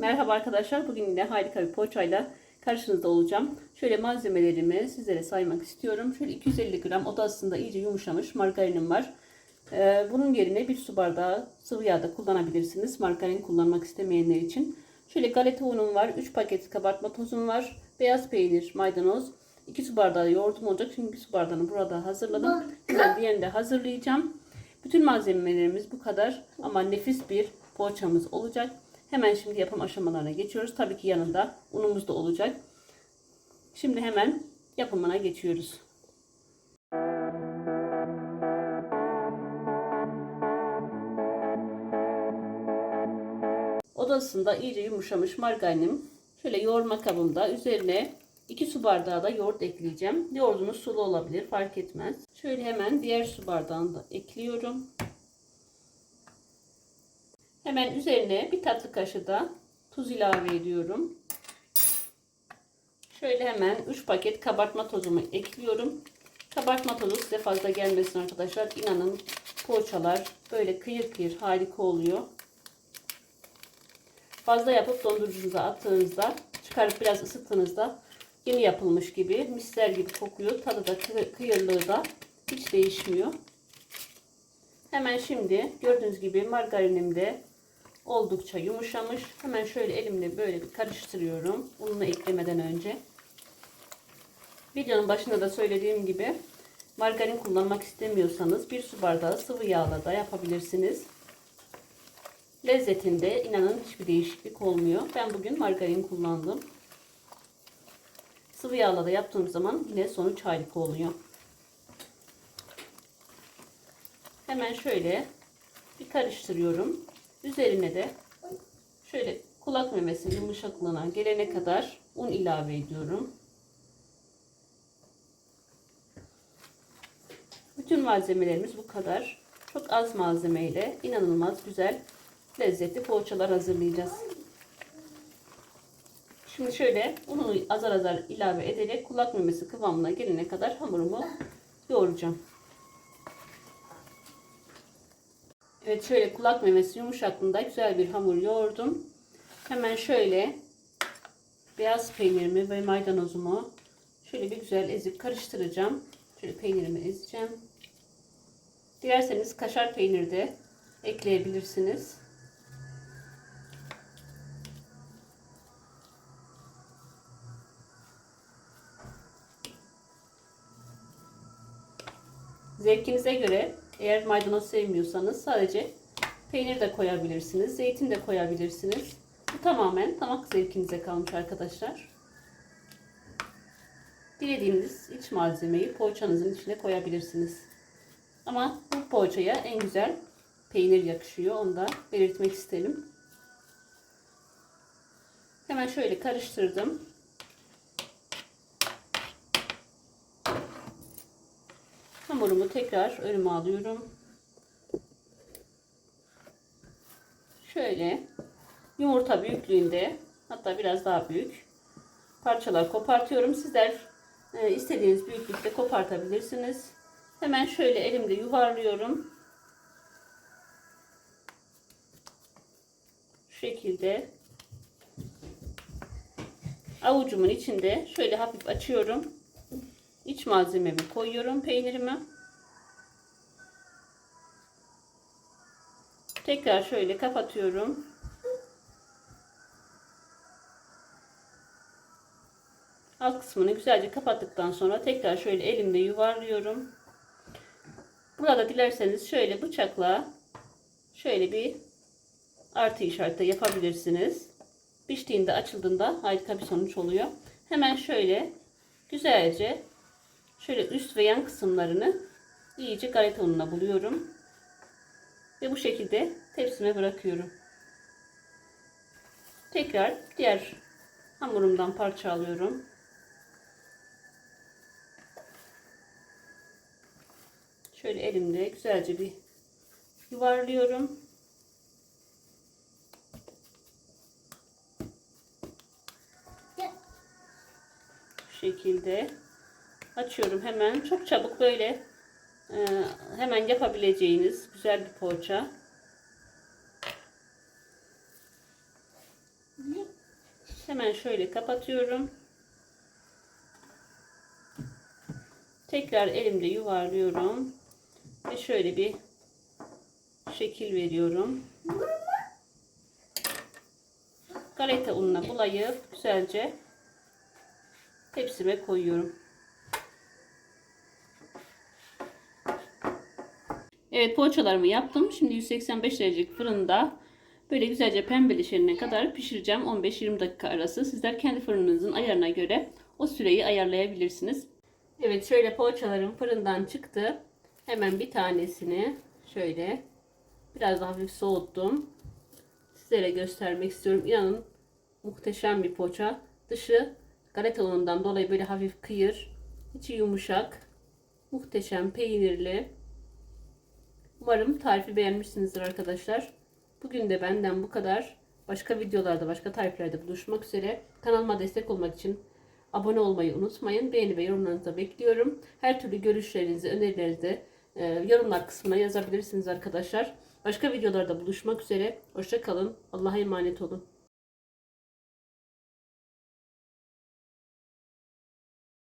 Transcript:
Merhaba arkadaşlar. Bugün yine harika bir poğaçayla karşınızda olacağım. Şöyle malzemelerimi sizlere saymak istiyorum. Şöyle 250 gram oda ısısında iyice yumuşamış margarinim var. Ee, bunun yerine bir su bardağı sıvı yağ da kullanabilirsiniz. Margarin kullanmak istemeyenler için. Şöyle galeta unum var. 3 paket kabartma tozum var. Beyaz peynir, maydanoz. 2 su bardağı yoğurdum olacak. Çünkü bir su bardağını burada hazırladım. Hemen diğerini de hazırlayacağım. Bütün malzemelerimiz bu kadar ama nefis bir poğaçamız olacak. Hemen şimdi yapım aşamalarına geçiyoruz. Tabii ki yanında unumuz da olacak. Şimdi hemen yapımına geçiyoruz. Odasında iyice yumuşamış margarinim. Şöyle yoğurma kabımda üzerine 2 su bardağı da yoğurt ekleyeceğim. Yoğurdunuz sulu olabilir fark etmez. Şöyle hemen diğer su bardağını da ekliyorum. Hemen üzerine bir tatlı kaşığı da tuz ilave ediyorum. Şöyle hemen 3 paket kabartma tozumu ekliyorum. Kabartma tozu size fazla gelmesin arkadaşlar. İnanın poğaçalar böyle kıyır kıyır harika oluyor. Fazla yapıp dondurucunuza attığınızda çıkarıp biraz ısıttığınızda yeni yapılmış gibi misler gibi kokuyor. Tadı da kıyırlığı da hiç değişmiyor. Hemen şimdi gördüğünüz gibi margarinim de oldukça yumuşamış. Hemen şöyle elimle böyle bir karıştırıyorum. Ununu eklemeden önce. Videonun başında da söylediğim gibi margarin kullanmak istemiyorsanız bir su bardağı sıvı yağla da yapabilirsiniz. Lezzetinde inanın hiçbir değişiklik olmuyor. Ben bugün margarin kullandım. Sıvı yağla da yaptığım zaman yine sonuç harika oluyor. Hemen şöyle bir karıştırıyorum. Üzerine de şöyle kulak memesi yumuşaklığına gelene kadar un ilave ediyorum. Bütün malzemelerimiz bu kadar. Çok az malzemeyle inanılmaz güzel lezzetli poğaçalar hazırlayacağız. Şimdi şöyle unu azar azar ilave ederek kulak memesi kıvamına gelene kadar hamurumu yoğuracağım. Evet şöyle kulak memesi yumuşaklığında güzel bir hamur yoğurdum. Hemen şöyle beyaz peynirimi ve maydanozumu şöyle bir güzel ezip karıştıracağım. Şöyle peynirimi ezeceğim. Dilerseniz kaşar peynir de ekleyebilirsiniz. Zevkinize göre eğer maydanoz sevmiyorsanız sadece peynir de koyabilirsiniz. Zeytin de koyabilirsiniz. Bu tamamen damak zevkinize kalmış arkadaşlar. Dilediğiniz iç malzemeyi poğaçanızın içine koyabilirsiniz. Ama bu poğaçaya en güzel peynir yakışıyor. Onu da belirtmek isterim. Hemen şöyle karıştırdım. Hamurumu tekrar önüme alıyorum. Şöyle yumurta büyüklüğünde hatta biraz daha büyük parçalar kopartıyorum. Sizler e, istediğiniz büyüklükte kopartabilirsiniz. Hemen şöyle elimde yuvarlıyorum. Şu şekilde avucumun içinde şöyle hafif açıyorum. İç malzememi koyuyorum peynirimi. Tekrar şöyle kapatıyorum. Alt kısmını güzelce kapattıktan sonra tekrar şöyle elimde yuvarlıyorum. Burada dilerseniz şöyle bıçakla şöyle bir artı işareti yapabilirsiniz. Piştiğinde açıldığında harika bir sonuç oluyor. Hemen şöyle güzelce şöyle üst ve yan kısımlarını iyice galeta ununa buluyorum. Ve bu şekilde tepsime bırakıyorum. Tekrar diğer hamurumdan parça alıyorum. Şöyle elimde güzelce bir yuvarlıyorum. Bu şekilde açıyorum hemen. Çok çabuk böyle e, hemen yapabileceğiniz güzel bir poğaça. Hemen şöyle kapatıyorum. Tekrar elimde yuvarlıyorum. Ve şöyle bir şekil veriyorum. Galeta ununa bulayıp güzelce tepsime koyuyorum. Evet poğaçalarımı yaptım. Şimdi 185 derecelik fırında böyle güzelce pembeleşene kadar pişireceğim. 15-20 dakika arası. Sizler kendi fırınınızın ayarına göre o süreyi ayarlayabilirsiniz. Evet şöyle poğaçalarım fırından çıktı. Hemen bir tanesini şöyle biraz daha hafif soğuttum. Sizlere göstermek istiyorum. İnanın muhteşem bir poğaça. Dışı galeta unundan dolayı böyle hafif kıyır. içi yumuşak. Muhteşem peynirli. Umarım tarifi beğenmişsinizdir arkadaşlar. Bugün de benden bu kadar. Başka videolarda, başka tariflerde buluşmak üzere. Kanalıma destek olmak için abone olmayı unutmayın. Beğeni ve yorumlarınızı bekliyorum. Her türlü görüşlerinizi, önerilerinizi e, yorumlar kısmına yazabilirsiniz arkadaşlar. Başka videolarda buluşmak üzere. Hoşça kalın. Allah'a emanet olun.